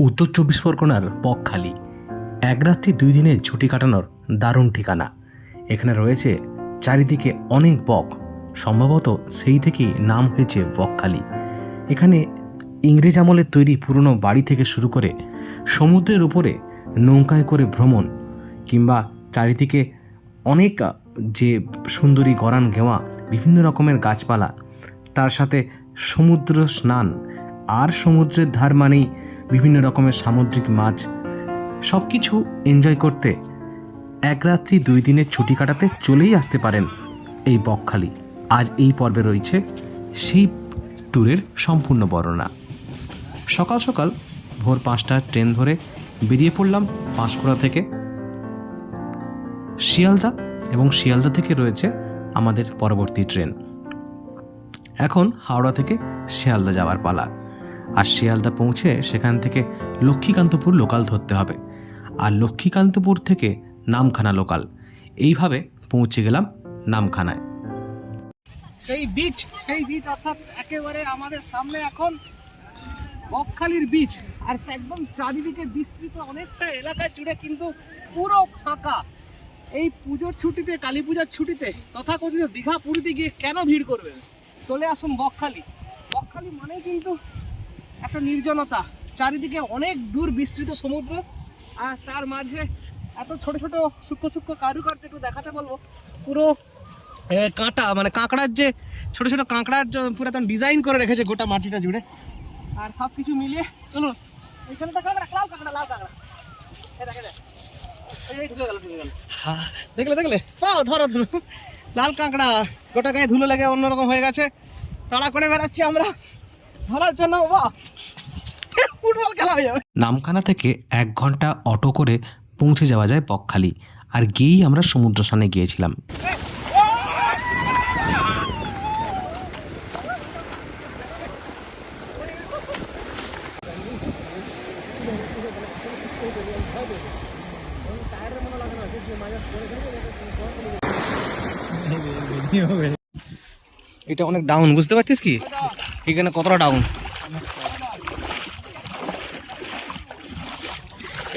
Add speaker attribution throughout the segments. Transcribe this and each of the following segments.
Speaker 1: উত্তর চব্বিশ পরগনার বকখালি এক রাত্রি দুই দিনের ছুটি কাটানোর দারুণ ঠিকানা। এখানে রয়েছে চারিদিকে অনেক বক সম্ভবত সেই থেকেই নাম হয়েছে বকখালি এখানে ইংরেজ আমলের তৈরি পুরনো বাড়ি থেকে শুরু করে সমুদ্রের উপরে নৌকায় করে ভ্রমণ কিংবা চারিদিকে অনেক যে সুন্দরী গরান গেওয়া বিভিন্ন রকমের গাছপালা, তার সাথে সমুদ্র স্নান। আর সমুদ্রের ধার মানেই বিভিন্ন রকমের সামুদ্রিক মাছ সব কিছু এনজয় করতে এক রাত্রি দুই দিনের ছুটি কাটাতে চলেই আসতে পারেন এই বকখালি। আজ এই পর্বে রয়েছে সেই ট্যুরের সম্পূর্ণ বর্ণনা। সকাল সকাল ভোর পাঁচটার ট্রেন ধরে বেরিয়ে পড়লাম পাঁশকুড়া থেকে। শিয়ালদা এবং শিয়ালদা থেকে রয়েছে আমাদের পরবর্তী ট্রেন। এখন হাওড়া থেকে শিয়ালদা যাওয়ার পালা। আর শিয়ালদা পৌঁছে সেখান থেকে লক্ষ্মীকান্তপুর লোকাল ধরতে হবে। আর লক্ষ্মীকান্তপুর থেকে নামখানা লোকাল। এইভাবে পৌঁছে গেলাম নামখানায়।
Speaker 2: সেই বীজ সেই বীজ অর্থাৎ একেবারে আমাদের সামনে এখন বকখালির বীজ আর একদম চারিদিকে বিস্তৃত অনেকটা এলাকা জুড়ে কিন্তু পুরো ফাঁকা। এই পুজোর ছুটিতে, কালী পূজার ছুটিতে তথাকথিত দীঘা পুরীতে গিয়ে কেন ভিড় করবেন? চলে আসুন বকখালি। বকখালি মানে কিন্তু একটা নির্জনতা চারিদিকে অনেক দূর বিস্তৃত সমুদ্র আর তার মাঝে এত ছোট ছোট সূক্ষ্ম সূক্ষ্ম কারুকার্য একটু দেখাতে বলব। পুরো কাঁটা মানে কাঁকড়ার যে ছোট ছোট কাঁকড়ার যে পুরো একদম ডিজাইন করে রেখেছে গোটা মাটিটা জুড়ে। আর সব কিছু মিলিয়ে চলুন এখানটা কাঁকড়া লাল কাঁকড়া লাল কাঁকড়া। দেখলে দেখলে? পাও ধরো ধরো। লাল কাঁকড়া গোটা গায়ে ধুলো লেগে অন্যরকম হয়ে গেছে। তাড়া করে বেড়াচ্ছি আমরা।
Speaker 1: নামখানা থেকে এক ঘণ্টা অটো করে পৌঁছে যাওয়া যায় বকখালি, আর গিয়েই আমরা সমুদ্র স্নানে গিয়েছিলাম।
Speaker 2: এটা অনেক ডাউন বুঝতে পারছিস কি? এখানে কতটা ডাউন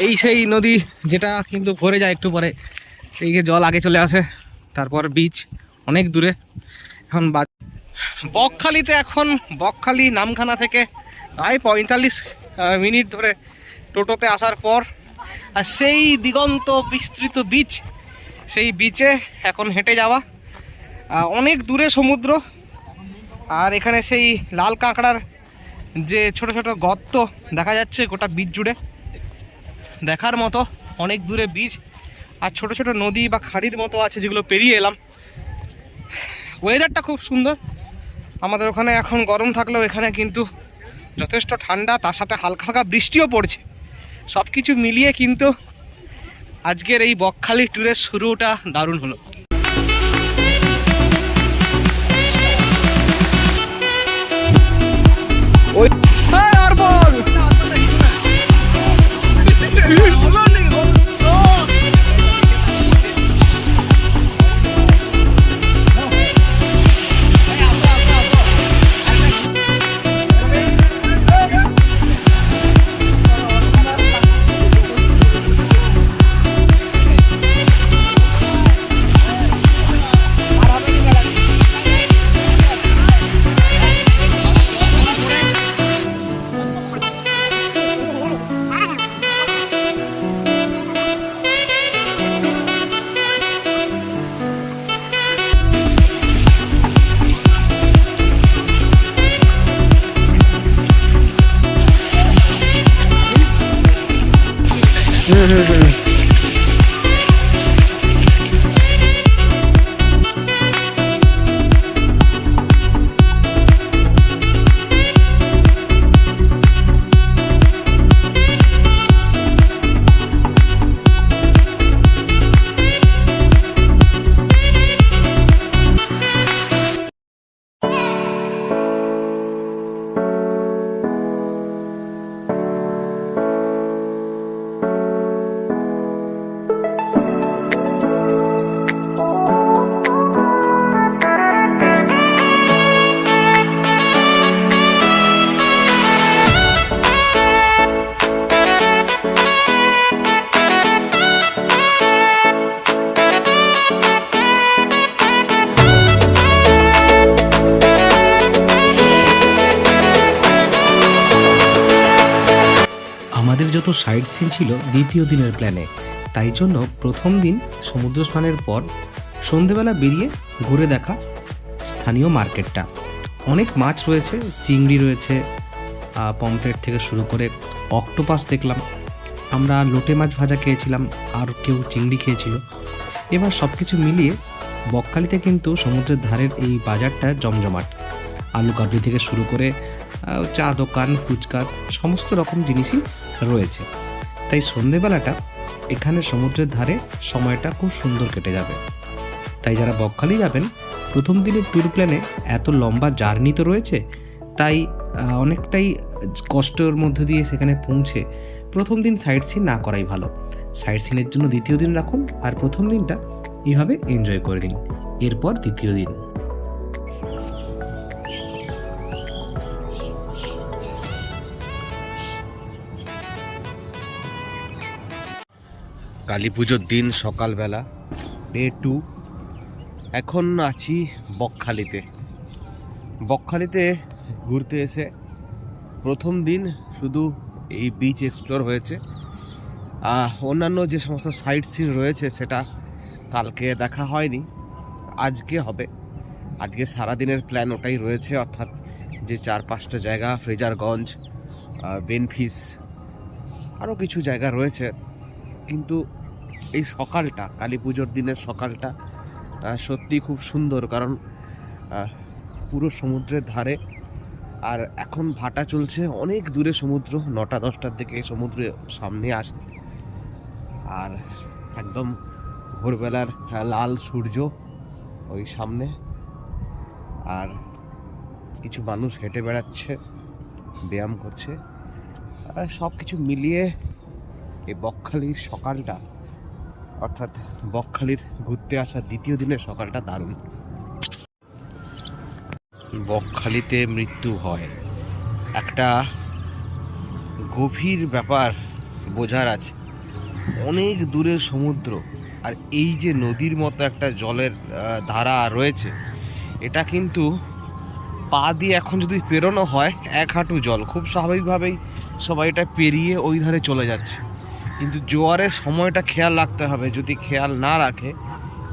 Speaker 2: এই সেই নদী যেটা কিন্তু ভরে যায় একটু পরে। এই জল আগে চলে আসে, তারপর বিচ অনেক দূরে। এখন বকখালিতে এখন, বকখালি নামখানা থেকে প্রায় পঁয়তাল্লিশ মিনিট ধরে টোটোতে আসার পর, আর সেই দিগন্ত বিস্তৃত বিচ সেই বিচে এখন হেঁটে যাওয়া। অনেক দূরে সমুদ্র আর এখানে সেই লাল কাঁকড়ার যে ছোট ছোট গর্ত দেখা যাচ্ছে গোটা বীজ জুড়ে। দেখার মতো অনেক দূরে বীজ আর ছোট ছোট নদী বা খাড়ির মতো আছে যেগুলো পেরিয়ে এলাম। ওয়েদারটা খুব সুন্দর। আমাদের ওখানে এখন গরম থাকলেও এখানে কিন্তু যথেষ্ট ঠান্ডা, তার সাথে হালকা হালকা বৃষ্টিও পড়ছে। সব কিছু মিলিয়ে কিন্তু আজকের এই বকখালি ট্যুরের শুরুটা দারুণ হলো। ওই আর অর্পণ যত সাইট সিন ছিল দ্বিতীয় দিনের প্ল্যানে। তাই জন্য প্রথম দিন সমুদ্র স্নানের পর সন্ধেবেলা বেরিয়ে ঘুরে দেখা স্থানীয় মার্কেটটা। অনেক মাছ রয়েছে, চিংড়ি রয়েছে পমফ্রেট থেকে শুরু করে অক্টোপাস দেখলাম। আমরা লোটে মাছ ভাজা খেয়েছিলাম, আর কেউ চিংড়ি খেয়েছিল। এবার সব কিছু মিলিয়ে বকখালিতে কিন্তু সমুদ্রের ধারের এই বাজারটা জমজমাট। আলু কাবলি থেকে শুরু করে চা দোকান, ফুচকা, সমস্ত রকম জিনিসই রয়েছে। তাই সন্ধেবেলাটা এখানে সমুদ্রের ধারে সময়টা খুব সুন্দর কেটে যাবে। তাই যারা বকখালি যাবেন, প্রথম দিনের ট্যুর প্ল্যানে এত লম্বা জার্নি তো রয়েছে, তাই অনেকটাই কষ্টের মধ্যে দিয়ে সেখানে পৌঁছে প্রথম দিন সাইট সিন না করাই ভালো। সাইট সিনের জন্য দ্বিতীয় দিন রাখুন আর প্রথম দিনটা এইভাবে এনজয় করে দিন। এরপর দ্বিতীয় দিন। কালী পুজোর দিন সকালবেলা, ডে টু। এখন আছি বকখালিতে। বকখালিতে ঘুরতে এসে প্রথম দিন শুধু এই বিচ এক্সপ্লোর হয়েছে। অন্যান্য যে সমস্ত সাইট সিন রয়েছে সেটা কালকে দেখা হয়নি, আজকে হবে। আজকে সারাদিনের প্ল্যান ওটাই রয়েছে, অর্থাৎ যে চার পাঁচটা জায়গা, ফ্রেজারগঞ্জ বেনফিস আরও কিছু জায়গা রয়েছে। কিন্তু এই সকালটা, কালী পুজোর দিনের সকালটা সত্যি খুব সুন্দর কারণ পুরো সমুদ্রের ধারে। আর এখন ভাটা চলছে অনেক দূরে সমুদ্র, নটা, দশটার দিকে সমুদ্রে সামনে আসে আর একদম ভোরবেলার লাল সূর্য ওই সামনে। আর কিছু মানুষ হেঁটে বেড়াচ্ছে, ব্যায়াম করছে। আর সব কিছু মিলিয়ে এই বকখালির সকালটা অর্থাৎ বকখালির ঘুরতে আসা দ্বিতীয় দিনের সকালটা দারুণ। বকখালিতে মৃত্যু হয় একটা গভীর ব্যাপার বোঝার আছে। অনেক দূরে সমুদ্র আর এই যে নদীর মতো একটা জলের ধারা রয়েছে, এটা কিন্তু পা দিয়ে এখন যদি পেরোনো হয়, এক হাঁটু জল, খুব স্বাভাবিকভাবেই সবাই এটা পেরিয়ে ওই ধারে চলে যাচ্ছে। কিন্তু জোয়ারের সময়টা খেয়াল রাখতে হবে। যদি খেয়াল না রাখে,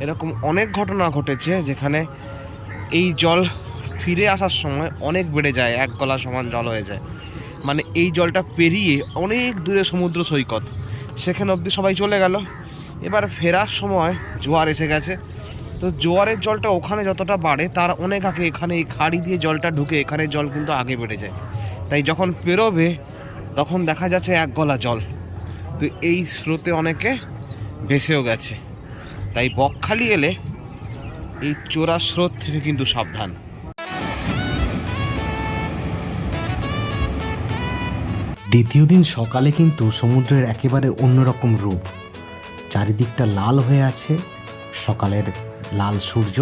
Speaker 2: এরকম অনেক ঘটনা ঘটেছে যেখানে এই জল ফিরে আসার সময় অনেক বেড়ে যায়, এক গলা সমান জল হয়ে যায়। মানে এই জলটা পেরিয়ে অনেক দূরে সমুদ্র সৈকত, সেখানে অবধি সবাই চলে গেল। এবার ফেরার সময় জোয়ার এসে গেছে। তো জোয়ারের জলটা ওখানে যতটা বাড়ে, তার অনেক আগে এখানে এই খাড়ি দিয়ে জলটা ঢুকে এখানে জল কিন্তু আগে বেড়ে যায়। তাই যখন পেরোবে, তখন দেখা যাচ্ছে এক গলা জল। তো এই স্রোতে অনেকে ভেসেও গেছে। তাই বকখালি এলে এই চোরা স্রোত থেকে কিন্তু সাবধান। দ্বিতীয় দিন সকালে কিন্তু সমুদ্রের একেবারে অন্যরকম রূপ। চারিদিকটা লাল হয়ে আছে, সকালের লাল সূর্য,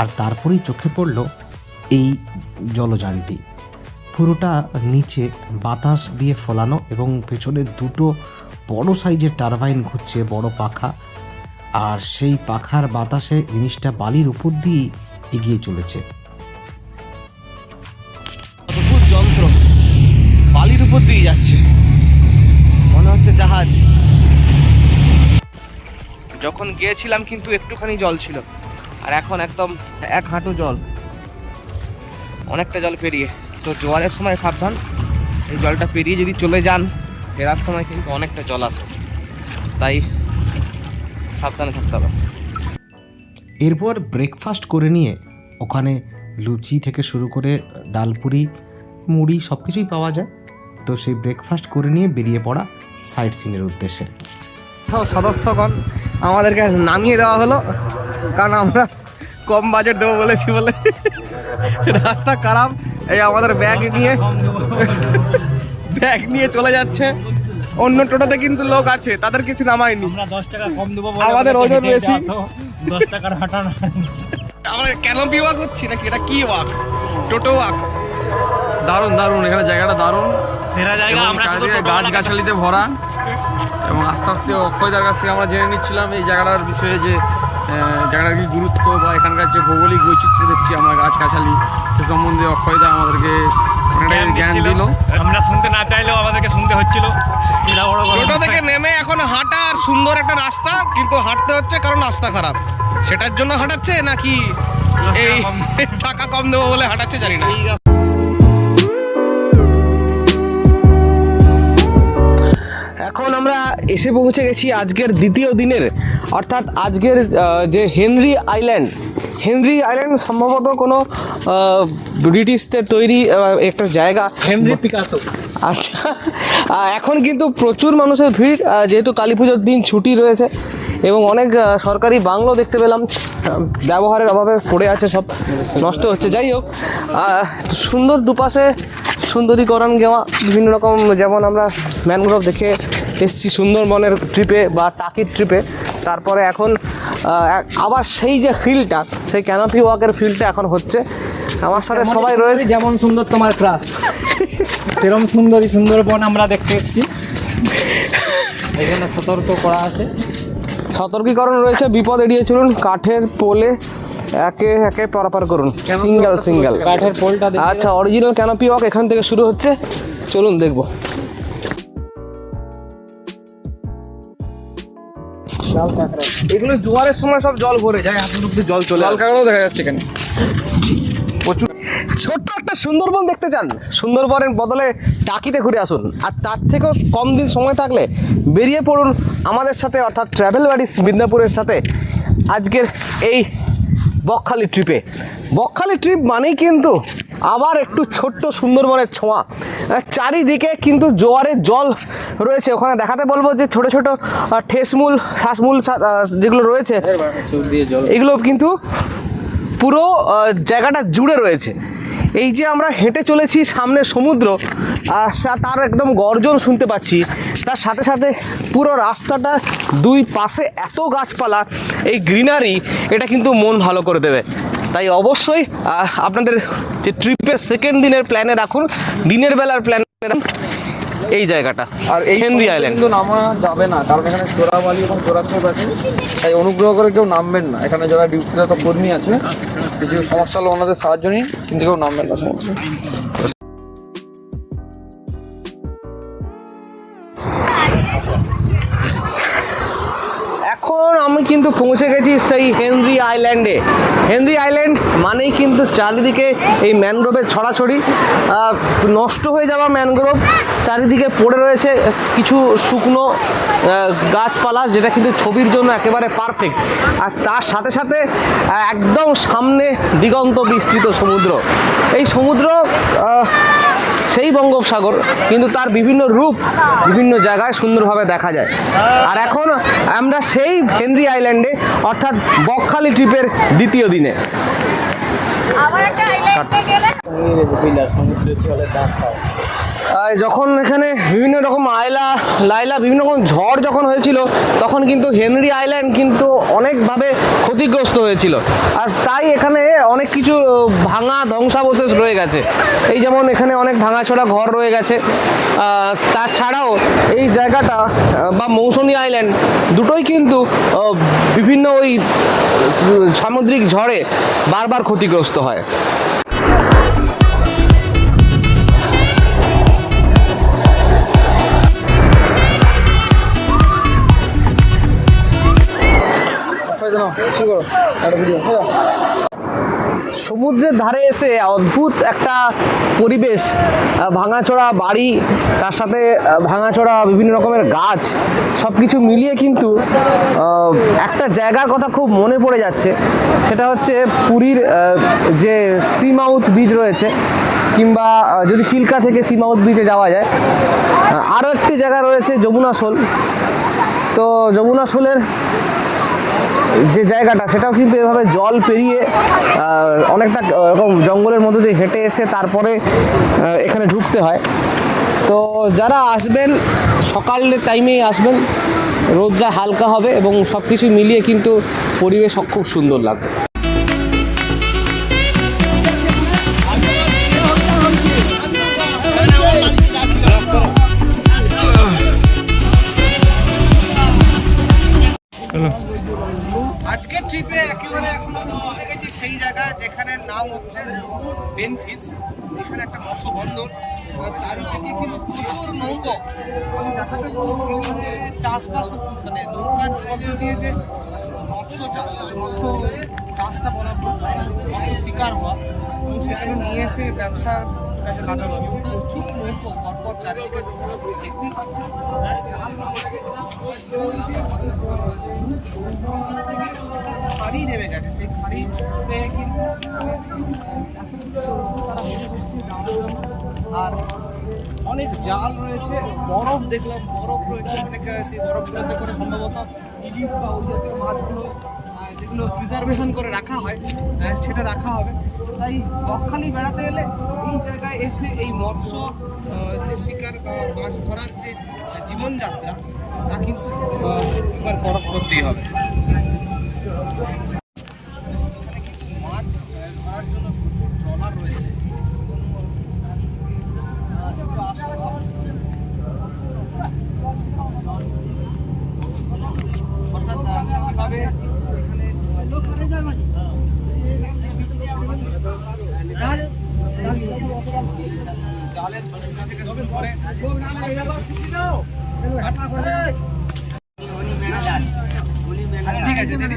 Speaker 2: আর তারপরেই চোখে পড়ল এই জলযানটি। পুরোটা নিচে বাতাস দিয়ে ফলানো এবং পেছনে দুটো বড় সাইজের টারবাইন ঘুরছে, বড় পাখা। আর সেই পাখার বাতাসে জিনিসটা বালির উপর দিয়েই এগিয়ে চলেছে। অদ্ভুত যন্ত্র বালির উপর দিয়ে যাচ্ছে। মনে হচ্ছে জাহাজ। যখন গিয়েছিলাম কিন্তু একটুখানি জল ছিল। আর এখন একদম এক হাঁটু জল। অনেকটা জল পেরিয়ে। তো জোয়ারের সময় সাবধান। এই জলটা পেরিয়ে যদি চলে যান ফেরার সময় কিন্তু অনেকটা জল আসে। তাই সাবধানে থাকতে হবে। এরপর ব্রেকফাস্ট করে নিয়ে ওখানে লুচি থেকে শুরু করে ডালপুরি মুড়ি সব কিছুই পাওয়া যায়। তো সেই ব্রেকফাস্ট করে নিয়ে বেরিয়ে পড়া সাইট সিনের উদ্দেশ্যে। সব সদস্যগণ আমাদেরকে নামিয়ে দেওয়া হলো। কারণ আমরা কম বাজেট দেবো বলেছি বলে। রাস্তা খারাপ। এই আমাদের ব্যাগ নিয়ে ব্যাগ নিয়ে চলে যাচ্ছে। অন্য টোটোতে কিন্তু লোক আছে তাদের কিছু নামায়নি। আমাদের ওজন বেশি।
Speaker 3: দশ টাকার হাঁটা না।
Speaker 2: আমরা ক্যানোপি ওয়াক হচ্ছি নাকি? এটা কি ওয়াক? টোটো ওয়াক?
Speaker 4: দারুণ দারুণ। এখানে জায়গাটা দারুণ।
Speaker 3: জায়গা
Speaker 4: এবং চারিদিকে গাছ গাছালিতে ভরা। এবং আস্তে আস্তে অক্ষয়দার কাছ থেকে আমরা জেনে নিচ্ছিলাম এই জায়গাটার বিষয়ে যে জায়গাটার কি গুরুত্ব বা এখানকার যে ভৌগোলিক বৈচিত্র্য দেখছি আমরা গাছ গাছালি সে সম্বন্ধে অক্ষয়দা আমাদেরকে অনেকটা জ্ঞান। দিল।
Speaker 3: আমরা শুনতে না চাইলেও আমাদেরকে শুনতে হচ্ছিল।
Speaker 5: টোটো থেকে নেমে এখন হাঁটা আর সুন্দর একটা রাস্তা কিন্তু হাঁটতে হচ্ছে কারণ রাস্তা খারাপ। সেটার জন্য হাঁটাচ্ছে নাকি এই টাকা কম দেবো বলে হাঁটাচ্ছে জানি না। এখন আমরা এসে পৌঁছে গেছি আজকের দ্বিতীয় দিনের অর্থাৎ আজকের যে হেনরি আইল্যান্ড হেনরি আইল্যান্ড সম্ভবত কোনো ব্রিটিশদের তৈরি একটা জায়গা।
Speaker 3: Henry Picasso.
Speaker 5: আচ্ছা এখন কিন্তু প্রচুর মানুষের ভিড় যেহেতু কালী পুজোর দিন ছুটি রয়েছে এবং অনেক সরকারি বাংলো দেখতে পেলাম ব্যবহারের অভাবে পড়ে আছে সব নষ্ট হচ্ছে। যাই হোক সুন্দর দুপাশে সুন্দরীকরণ গেওয়া বিভিন্ন রকম যেমন আমরা ম্যানগ্রোভ দেখে এসছি সুন্দরবনের ট্রিপে বা টাকির ট্রিপে তারপরে এখন আবার সেই যে ফিল্ডটা সেই ক্যানোপি ওয়াকের ফিল্ডটা এখন হচ্ছে। আমার সাথে সবাই রয়েছে।
Speaker 3: যেমন সুন্দর তোমার ক্লাস সেরকম সুন্দরী সুন্দরবন আমরা দেখতে এসেছি। এখানে সতর্ক করা আছে।
Speaker 5: সতর্কীকরণ রয়েছে বিপদ এড়িয়ে চলুন কাঠের পোলে একে একে পারাপার করুন। সিঙ্গেল সিঙ্গেল
Speaker 3: কাঠের পোলটা
Speaker 5: আচ্ছা অরিজিনাল ক্যানোপি ওয়াক এখান থেকে শুরু হচ্ছে। চলুন দেখব। এগুলো জোয়ারের সময় সব জল ভরে যায় এতটুকু জল চলে
Speaker 4: লাল। কাঁকড়াও দেখা যাচ্ছে এখানে।
Speaker 5: ছোট্ট একটা সুন্দরবন দেখতে চান? সুন্দরবনের বদলে টাকিতে ঘুরে আসুন। আর তার থেকেও কম দিন সময় থাকলে বেরিয়ে পড়ুন আমাদের সাথে অর্থাৎ ট্রাভেল বাড়িস মিদনাপুরের সাথে আজকের এই বকখালি ট্রিপে। বকখালি ট্রিপ মানেই কিন্তু আবার একটু ছোট্ট সুন্দরবনের ছোঁয়া। চারিদিকে কিন্তু জোয়ারের জল রয়েছে। ওখানে দেখাতে বলব যে ছোট ছোট ঠেসমূল, শ্বাসমূল যেগুলো রয়েছে, এগুলো কিন্তু পুরো জায়গাটা জুড়ে রয়েছে। এই যে আমরা হেঁটে চলেছি সামনে সমুদ্র তার একদম গর্জন শুনতে পাচ্ছি। তার সাথে সাথে পুরো রাস্তাটা দুই পাশে এত গাছপালা, এই গ্রিনারি, এটা কিন্তু মন ভালো করে দেবে। তাই অবশ্যই আপনাদের যে ট্রিপের সেকেন্ড দিনের প্ল্যানে রাখুন দিনের বেলার প্ল্যান রাখুন এই জায়গাটা
Speaker 4: আর এই
Speaker 5: হেনরি আইল্যান্ড
Speaker 4: কিন্তু নামা যাবে না কারণ এখানে চোরাবালি এবং চোরাস্রোত আছে তাই অনুগ্রহ করে কেউ নামবেন না। এখানে যারা ডিউটিরত কর্মী আছে কিছু সমস্যা হলে ওনাদের সাহায্য নিন কিন্তু কেউ নামবেন না সমস্যা
Speaker 5: কিন্তু পৌঁছে গেছি সেই হেনরি আইল্যান্ডে। হেনরি আইল্যান্ড মানেই কিন্তু চারিদিকে এই ম্যানগ্রোভের ছড়াছড়ি। নষ্ট হয়ে যাওয়া ম্যানগ্রোভ চারিদিকে পড়ে রয়েছে কিছু শুকনো গাছপালা যেটা কিন্তু ছবির জন্য একেবারে পারফেক্ট আর তার সাথে সাথে একদম সামনে দিগন্ত বিস্তৃত সমুদ্র। এই সমুদ্র সেই বঙ্গোপসাগর কিন্তু তার বিভিন্ন রূপ বিভিন্ন জায়গায় সুন্দরভাবে দেখা যায়। আর এখন আমরা সেই হেনরি আইল্যান্ডে অর্থাৎ বকখালি ট্রিপের দ্বিতীয় দিনে।
Speaker 6: আবার একটা আইল্যান্ডে গেলে?
Speaker 3: সমুদ্রের জলে
Speaker 5: যখন এখানে বিভিন্ন রকম আয়লা লাইলা বিভিন্ন রকম ঝড় যখন হয়েছিল, তখন কিন্তু হেনরি আইল্যান্ড কিন্তু অনেকভাবে ক্ষতিগ্রস্ত হয়েছিল। আর তাই এখানে অনেক কিছু ভাঙা ধ্বংসাবশেষ রয়ে গেছে। এই যেমন এখানে অনেক ভাঙাচোরা ঘর রয়ে গেছে। তাছাড়াও এই জায়গাটা বা মৌসুমী আইল্যান্ড, দুটোই কিন্তু বিভিন্ন ওই সামুদ্রিক ঝড়ে বারবার ক্ষতিগ্রস্ত হয়। সমুদ্রের ধারে এসে অদ্ভুত একটা পরিবেশ আহ, ভাঙাচোরা বাড়ি তার সাথে আহ, ভাঙাচোরা বিভিন্ন রকমের গাছ সব কিছু মিলিয়ে কিন্তু একটা জায়গার কথা খুব মনে পড়ে যাচ্ছে। সেটা হচ্ছে পুরীর যে সি মাউথ বিচ রয়েছে কিংবা যদি চিল্কা থেকে সি মাউথ বিচে যাওয়া যায় আরও একটি জায়গা রয়েছে যমুনা শোল তো যমুনা শোলের যে জায়গাটা, সেটাও কিন্তু এভাবে জল পেরিয়ে অনেকটা এরকম জঙ্গলের মধ্যে দিয়ে হেঁটে এসে তারপরে এখানে ঢুকতে হয়। তো যারা আসবেন, সকালের টাইমেই আসবেন, রোদটা হালকা হবে এবং সব কিছু মিলিয়ে কিন্তু পরিবেশ খুব সুন্দর লাগবে। আজকের ট্রিপে একেবারে এখন পৌঁছে গেছি সেই জায়গা
Speaker 2: যেখানে নাম হচ্ছে বেনফিস এখানে একটা মৎস্য বন্দর চারিদিকে কিন্তু প্রচুর নৌকো। আমি দেখাতে চাষবাস মানে নৌকার দিয়ে যে মৎস্য চাষ, মৎস্য চাষটা বলা শিকার হওয়া। এবং সেখানে নিয়ে এসে ব্যবসার কাছে লাগানো। প্রচুর নৌকো পরপর চারিদিকে দেখতেই খাড়ি নেমে গেছে, সেই খাড়িতে কিন্তু আর অনেক জাল রয়েছে, বরফ দেখলাম, বরফ রয়েছে অনেক সেই বরফগুলোতে করে সম্ভবত ইলিশ বা ওই জাতীয় মাছগুলো যেগুলো প্রিজার্ভেশন করে রাখা হয় আহ, সেটা রাখা হবে। তাই বকখালি বেড়াতে এলে এই জায়গায় এসে এই মৎস্য যে শিকার বা মাছ ধরার যে জীবনযাত্রা তা কিন্তু আহ, একবার বরফ করতেই হবে এখানে কিন্তু মাছ আহ, ধরার জন্য প্রচুর ট্রলার রয়েছে আহ, একটু আসো, অর্থাৎ আহ, কীভাবে এখানে জালের ব্যবস্থা থেকে শুরু করে আচ্ছা, ঠিক আছে দিদি।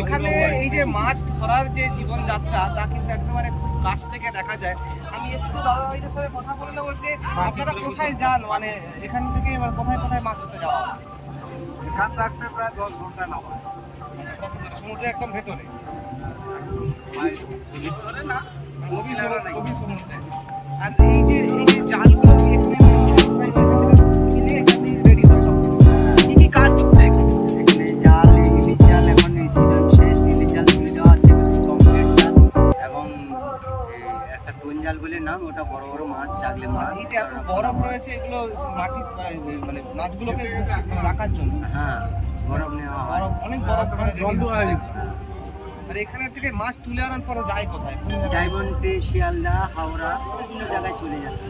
Speaker 2: এখানে এই যে মাছ ধরার যে জীবনযাত্রা তা কিন্তু একেবারে খুব কাছ থেকে দেখা যায় আমি একটু দাদাভাইদের সাথে কথা বলে নেব যে আপনারা কোথায় যান মানে এখান থেকে এবার কোথায় কোথায় মাছ ধরতে যাওয়া হয়?
Speaker 7: এখান থাকতে প্রায় দশ ঘণ্টা নামা
Speaker 2: সমুদ্রের একদম ভেতরে। আর এই যে যে জালগুলো
Speaker 7: জাল বলে নাম ওটা বড় বড় মাছ
Speaker 2: এত বরফ রয়েছে এগুলো মাটি মানে মাছগুলোকে রাখার জন্য।
Speaker 7: হ্যাঁ। বরফ নেওয়া হয়।
Speaker 2: অনেক বরফ এখানে আর এখানে থেকে মাছ তুলে আনার পর যায় কোথায়?
Speaker 7: ডায়মন্ডে শিয়ালদা হাওড়া বিভিন্ন জায়গায় চলে যাচ্ছে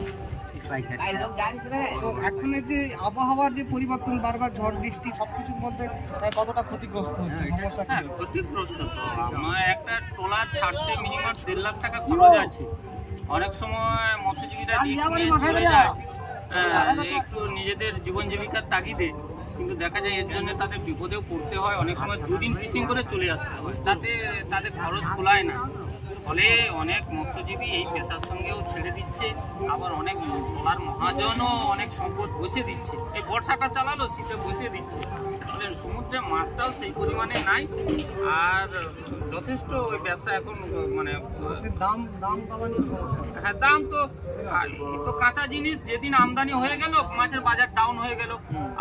Speaker 2: তো এখনের যে আবহাওয়ার যে পরিবর্তন বারবার ঝড় বৃষ্টি সবকিছুর মধ্যে কতটা ক্ষতিগ্রস্ত হচ্ছে? সমস্যা কি
Speaker 8: হ্যাঁ ক্ষতিগ্রস্ত আমার একটা ট্রলার ছাড়তে মিনিমাম দেড় লাখ টাকা খরচ আছে। অনেক সময় মৎস্যজীবীরা রিস্ক নিয়ে চলে যায়। হ্যাঁ, একটু নিজেদের জীবন জীবিকার তাগিদে কিন্তু দেখা যায় এর জন্য তাদের বিপদেও পড়তে হয়। অনেক সময় দুদিন ফিশিং করে চলে আসতে হয়। তাতে তাদের খরচ খোলায় না। ফলে অনেক মৎস্যজীবী এই পেশার সঙ্গেও ছেড়ে দিচ্ছে আবার অনেক ট্রলার মহাজনও অনেক সম্পদ বসে দিচ্ছে। এই বর্ষাটা চালালো শীতে বসে দিচ্ছে। ফলে সমুদ্রে মাছটাও সেই পরিমাণে নাই আর যথেষ্ট ওই ব্যবসা এখন মানে
Speaker 2: দাম দাম
Speaker 8: হ্যাঁ দাম তো তো কাঁচা জিনিস যেদিন আমদানি হয়ে গেল মাছের বাজার ডাউন হয়ে গেল।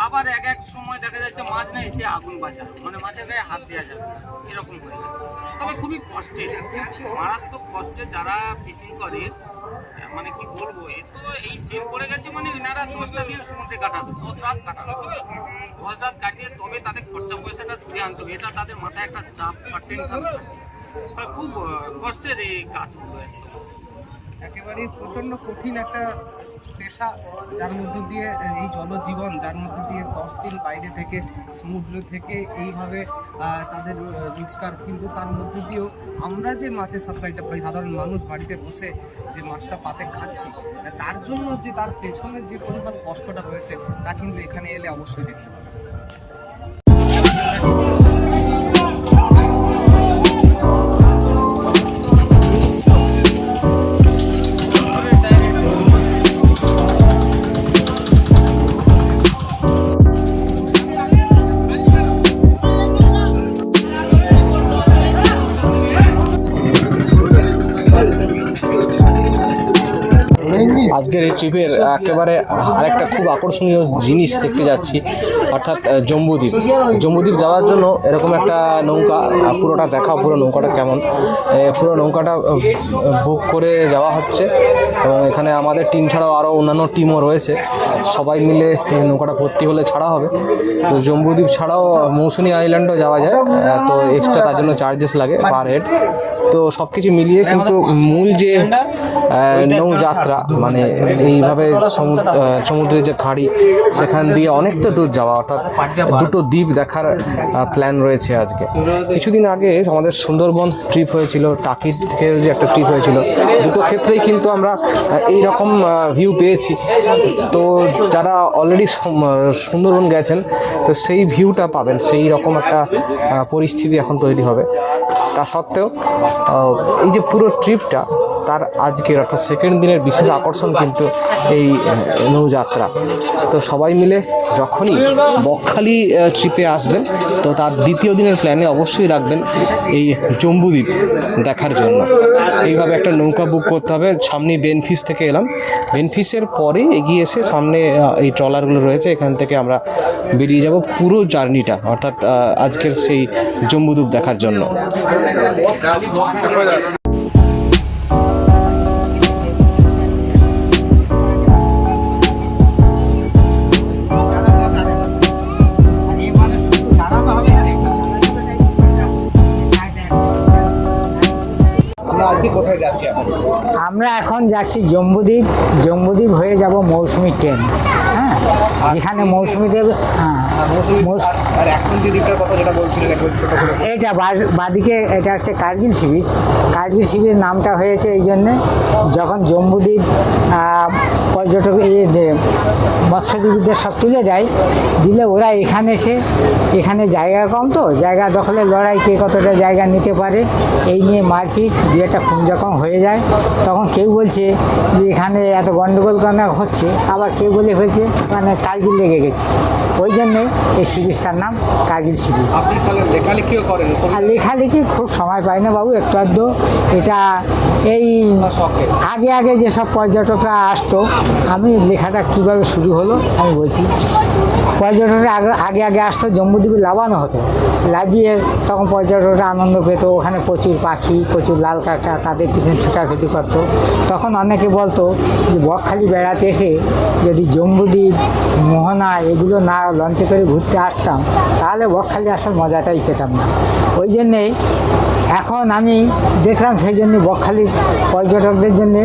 Speaker 8: আবার এক এক সময় দেখা যাচ্ছে মাছ নেই সে আগুন বাজার মানে মাছের গায়ে হাত দেওয়া যাচ্ছে এরকম হয়ে যায় তবে খুবই কষ্টের মারাত্মক কষ্টে যারা ফিশিং করে মানে কি বলব, এ তো এই সেল পড়ে গেছে মানে এনারা দশটা দিন সমুদ্রে কাটান দশ রাত কাটানো দশ রাত কাটিয়ে তবে তাদের খরচা পয়সাটা তুলে আনতো এটা তাদের মাথায় একটা চাপ বা টেনশন খুব কষ্টের এই কাজগুলো একদম
Speaker 2: একেবারে প্রচণ্ড কঠিন একটা পেশা যার মধ্য দিয়ে, এই জলজীবন যার মধ্যে দিয়ে দশ দিন বাইরে থেকে, সমুদ্র থেকে এইভাবে তাদের রোজগার। কিন্তু তার মধ্যে দিয়েও আমরা যে মাছের সাপ্লাইটা পাই, সাধারণ মানুষ বাড়িতে বসে যে মাছটা পাতে খাচ্ছি, তার জন্য যে তার পেছনে যে পরিমাণ কষ্টটা রয়েছে, তা কিন্তু এখানে এলে অবশ্যই দেখতে
Speaker 5: আজকের এই ট্রিপের একেবারে আরেকটা খুব আকর্ষণীয় জিনিস দেখতে যাচ্ছি, অর্থাৎ জম্বুদ্বীপ। জম্বুদ্বীপ যাওয়ার জন্য এরকম একটা নৌকা পুরোটা দেখা পুরো নৌকাটা কেমন। পুরো নৌকাটা বুক করে যাওয়া হচ্ছে এবং এখানে আমাদের টিম ছাড়াও আরও অন্যান্য টিমও রয়েছে। সবাই মিলে নৌকাটা ভর্তি হলে ছাড়া হবে। তো জম্বুদ্বীপ ছাড়াও মৌসুনি আইল্যান্ডও যাওয়া যায় তো এক্সট্রা তার জন্য চার্জেস লাগে পার হেড তো সব কিছু মিলিয়ে কিন্তু মূল যে নৌযাত্রা মানে এইভাবে সমুদ্র সমুদ্রের যে খাড়ি, সেখান দিয়ে অনেকটা দূর যাওয়া, অর্থাৎ দুটো দ্বীপ দেখার প্ল্যান রয়েছে আজকে। কিছুদিন আগে আমাদের সুন্দরবন ট্রিপ হয়েছিল টাকি থেকে যে একটা ট্রিপ হয়েছিল, দুটো ক্ষেত্রেই কিন্তু আমরা এই রকম ভিউ পেয়েছি। তো যারা অলরেডি সুন্দরবন গেছেন, তো সেই ভিউটা পাবেন, সেই রকম একটা পরিস্থিতি এখন তৈরি হবে। তা সত্ত্বেও এই যে পুরো ট্রিপটা তার আজকের অর্থাৎ সেকেন্ড দিনের বিশেষ আকর্ষণ কিন্তু এই নৌযাত্রা। তো সবাই মিলে যখনই বকখালি ট্রিপে আসবেন, তো তার দ্বিতীয় দিনের প্ল্যানে অবশ্যই রাখবেন এই জম্বুদ্বীপ দেখার জন্য। এইভাবে একটা নৌকা বুক করতে হবে। সামনে বেনফিস থেকে এলাম। বেনফিসের পরে এগিয়ে এসে সামনে এই ট্রলারগুলো রয়েছে, এখান থেকে আমরা বেরিয়ে যাব পুরো জার্নিটা অর্থাৎ আজকের সেই জম্বুদ্বীপ দেখার জন্য। আমরা এখন
Speaker 9: যাচ্ছি জম্বুদ্বীপ। জম্বুদ্বীপ হয়ে যাব মৌসুমি ট্রেন। হ্যাঁ? যেখানে মৌসুমি দেব হ্যাঁ
Speaker 5: আর এখন যে দ্বীপটার কথা যেটা বলছিলেন একটু ছোট করে।
Speaker 9: এটা বাদিকে এটা হচ্ছে কার্গিল বিচ কার্গিল বিচ নামটা হয়েছে এই জন্যে যখন জম্বুদ্বীপ পর্যটক মৎস্যজীবীদের সব তুলে দেয় দিলে ওরা এখানে এসে এখানে জায়গা কম তো জায়গা দখলের লড়াই কে কতটা জায়গা নিতে পারে এই নিয়ে মারপিট বিয়েটা খুন যখন হয়ে যায়। তখন কেউ বলছে যে এখানে এত গণ্ডগোল কেন হচ্ছে? আবার কেউ বলে হয়েছে মানে কার্গিল লেগে গেছে। ওই জন্যে এই শিবিরটার নাম কার্গিল শিবির।
Speaker 5: আপনি তাহলে লেখালেখিও করেন?
Speaker 9: আর লেখালেখি খুব সময় পাই না বাবু একটু আধ এটা এই আগে আগে যেসব পর্যটকরা আসতো আমি লেখাটা কীভাবে শুরু হলো আমি বলছি। পর্যটকরা আগে আগে আগে আসতো জম্বুদ্বীপে লাভানো হতো। লাভিয়ে তখন পর্যটকরা আনন্দ পেত, ওখানে প্রচুর পাখি, প্রচুর লাল কাঁকড়া, তাদের পিছনে ছোটাছুটি করতো। তখন অনেকে বলতো যে, বকখালি বেড়াতে এসে যদি জম্বুদ্বীপ মোহনা এগুলো না লঞ্চে করে ঘুরতে আসতাম, তাহলে বকখালি আসার মজাটাই পেতাম না। ওই জন্যে এখন আমি দেখলাম সেই জন্য বকখালি পর্যটকদের জন্য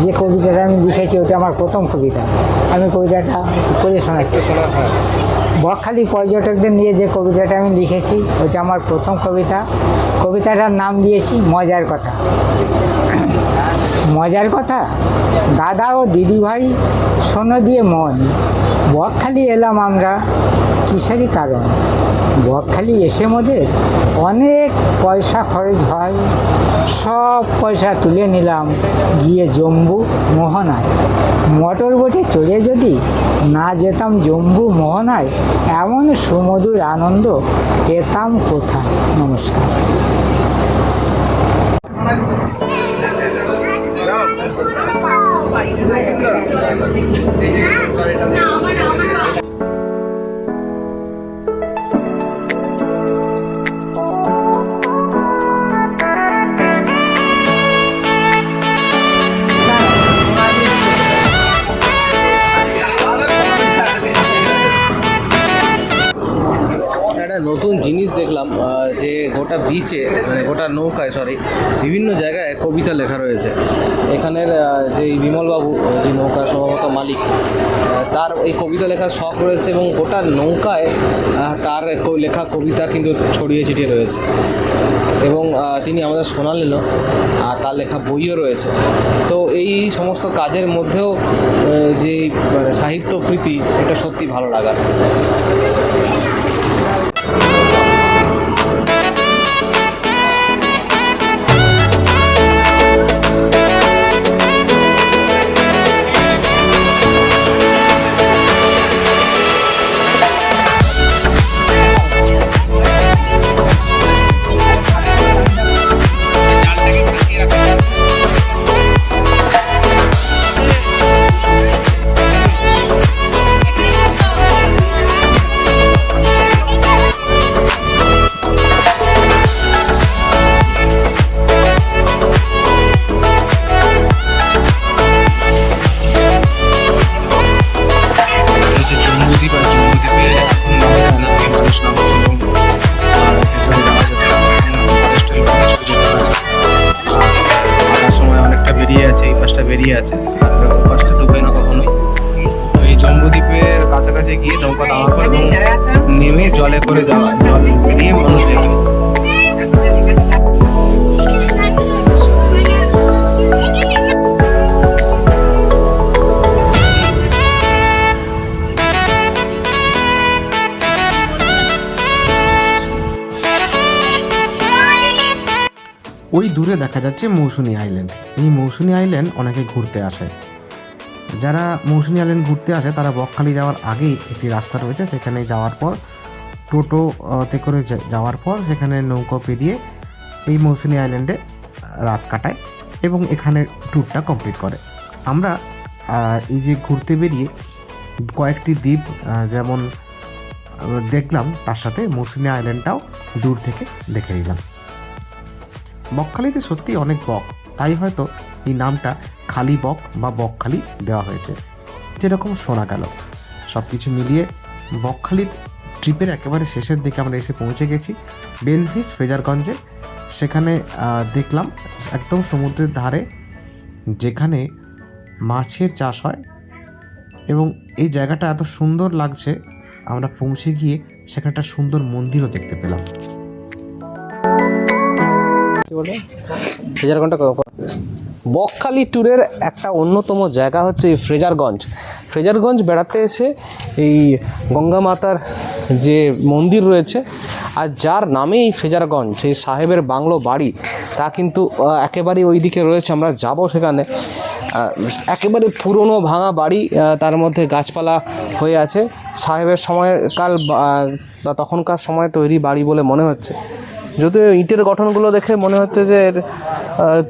Speaker 9: যে কবিতাটা আমি লিখেছি, ওটা আমার প্রথম কবিতা। আমি কবিতাটা করে শোনাচ্ছি। বকখালি পর্যটকদের নিয়ে যে কবিতাটা আমি লিখেছি, ওটা আমার প্রথম কবিতা। কবিতাটার নাম দিয়েছি, মজার কথা। মজার কথা? দাদা ও দিদিভাই, শোনো দিয়ে মন। বকখালি এলাম আমরা কিসেরই কারণ? বকখালি এসে মোদের অনেক পয়সা খরচ হয়। সব পয়সা তুলে নিলাম। গিয়ে জম্বু মোহনায়। মোটর বোটে চড়ে যদি না যেতাম জম্বু মোহনায়, এমন সুমধুর আনন্দ পেতাম কোথায়? নমস্কার।
Speaker 5: একটা নতুন জিনিস দেখলাম যে গোটা বিচে মানে গোটা নৌকায় সরি বিভিন্ন জায়গায় কবিতা লেখা রয়েছে। এখানের যে বিমলবাবু যে নৌকার সম্ভবত মালিক তার এই কবিতা লেখার শখ রয়েছে এবং গোটা নৌকায় তার লেখা কবিতা কিন্তু ছড়িয়ে ছিটিয়ে রয়েছে। এবং তিনি আমাদের শোনালেনও আর তার লেখা বইও রয়েছে। তো এই সমস্ত কাজের মধ্যেও যে মানে সাহিত্য প্রীতি, এটা সত্যি ভালো লাগার।
Speaker 1: পাশে দূরে দেখা যাচ্ছে মৌসুনি আইল্যান্ড। এই মৌসুনি আইল্যান্ড অনেকে ঘুরতে আসে। যারা মৌসুনি আইল্যান্ড ঘুরতে আসে, তারা বকখালি যাওয়ার আগেই একটি রাস্তা রয়েছে, সেখানে যাওয়ার পর টোটো তে করে যাওয়ার পর সেখানে নৌকো পেরিয়ে এই মৌসুনি আইল্যান্ডে রাত কাটায় এবং এখানে ট্যুরটা কমপ্লিট করে। আমরা এই যে ঘুরতে বেরিয়ে কয়েকটি দ্বীপ যেমন দেখলাম, তার সাথে মৌসুনি আইল্যান্ডটাও দূর থেকে দেখে নিলাম। বকখালিতে সত্যি অনেক বক, তাই হয়তো এই নামটা খালি বক বা বকখালি দেওয়া হয়েছে। যেরকম শোনা গেল। সব কিছু মিলিয়ে বকখালির ট্রিপের একেবারে শেষের দিকে আমরা এসে পৌঁছে গেছি বেনফিস ফ্রেজারগঞ্জে সেখানে দেখলাম একদম সমুদ্রের ধারে যেখানে মাছের চাষ হয় এবং এই জায়গাটা এত সুন্দর লাগছে, আমরা পৌঁছে গিয়ে সেখানে একটা সুন্দর মন্দিরও দেখতে পেলাম।
Speaker 5: বকখালি ট্যুরের একটা অন্যতম জায়গা হচ্ছে এই ফ্রেজারগঞ্জ। ফ্রেজারগঞ্জ বেড়াতে এসে এই গঙ্গা মাতার যে মন্দির রয়েছে আর যার নামে এই ফ্রেজারগঞ্জ সেই সাহেবের বাংলো বাড়ি তা কিন্তু আহ, একেবারে ওই দিকে রয়েছে আমরা যাব সেখানে। একেবারে পুরনো ভাঙা বাড়ি তার মধ্যে গাছপালা হয়ে আছে। সাহেবের সময়কাল বা তখনকার সময় তৈরি বাড়ি বলে মনে হচ্ছে। যদিও ইটের গঠনগুলো দেখে মনে হচ্ছে যে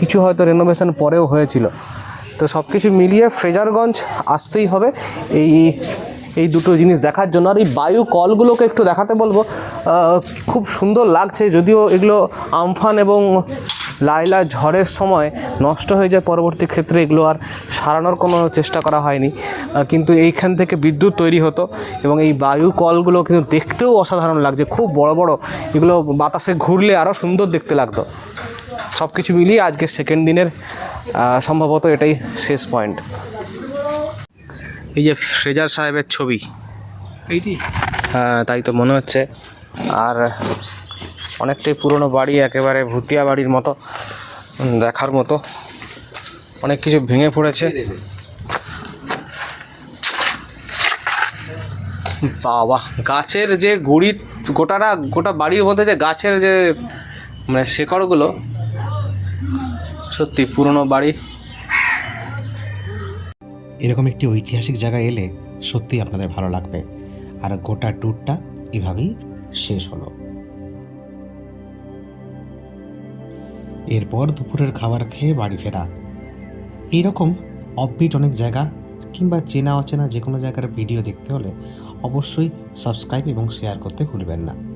Speaker 5: কিছু হয়তো রেনোভেশন পরেও হয়েছিল। তো সব কিছু মিলিয়ে ফ্রেজারগঞ্জ আসতেই হবে। এই এই দুটো জিনিস দেখার জন্য। আর এই বায়ু কলগুলোকে একটু দেখাতে বলব। খুব সুন্দর লাগছে, যদিও এগুলো আমফান এবং লাইলা ঝড়ের সময় নষ্ট হয়ে যায় পরবর্তী ক্ষেত্রে এগুলো আর সারানোর কোনো চেষ্টা করা হয়নি। কিন্তু এইখান থেকে বিদ্যুৎ তৈরি হতো এবং এই বায়ু কলগুলো কিন্তু দেখতেও অসাধারণ লাগছে। খুব বড় বড় এগুলো বাতাসে ঘুরলে আরও সুন্দর দেখতে লাগতো। সব কিছু মিলিয়ে আজকের সেকেন্ড দিনের সম্ভবত এটাই শেষ পয়েন্ট এই যে ফ্রেজার সাহেবের ছবি। এইটি? হ্যাঁ তাই তো মনে হচ্ছে। আর অনেকটাই পুরনো বাড়ি, একেবারে ভুতিয়া বাড়ির মতো দেখার মতো। অনেক কিছু ভেঙে পড়েছে। বাবা, গাছের যে গুড়ি, গোটাটা, গোটা বাড়ির মধ্যে যে গাছের যে মানে শেকড়গুলো, সত্যি পুরনো বাড়ি।
Speaker 1: এরকম একটি ঐতিহাসিক জায়গায় এলে সত্যি আপনাদের ভালো লাগবে। আর গোটা ট্যুরটা এভাবেই শেষ হলো। এরপর দুপুরের খাবার খেয়ে বাড়ি ফেরা। এইরকম অফবিট অনেক জায়গা, কিংবা চেনা অচেনা যে কোনো জায়গার ভিডিও দেখতে হলে অবশ্যই সাবস্ক্রাইব এবং শেয়ার করতে ভুলবেন না।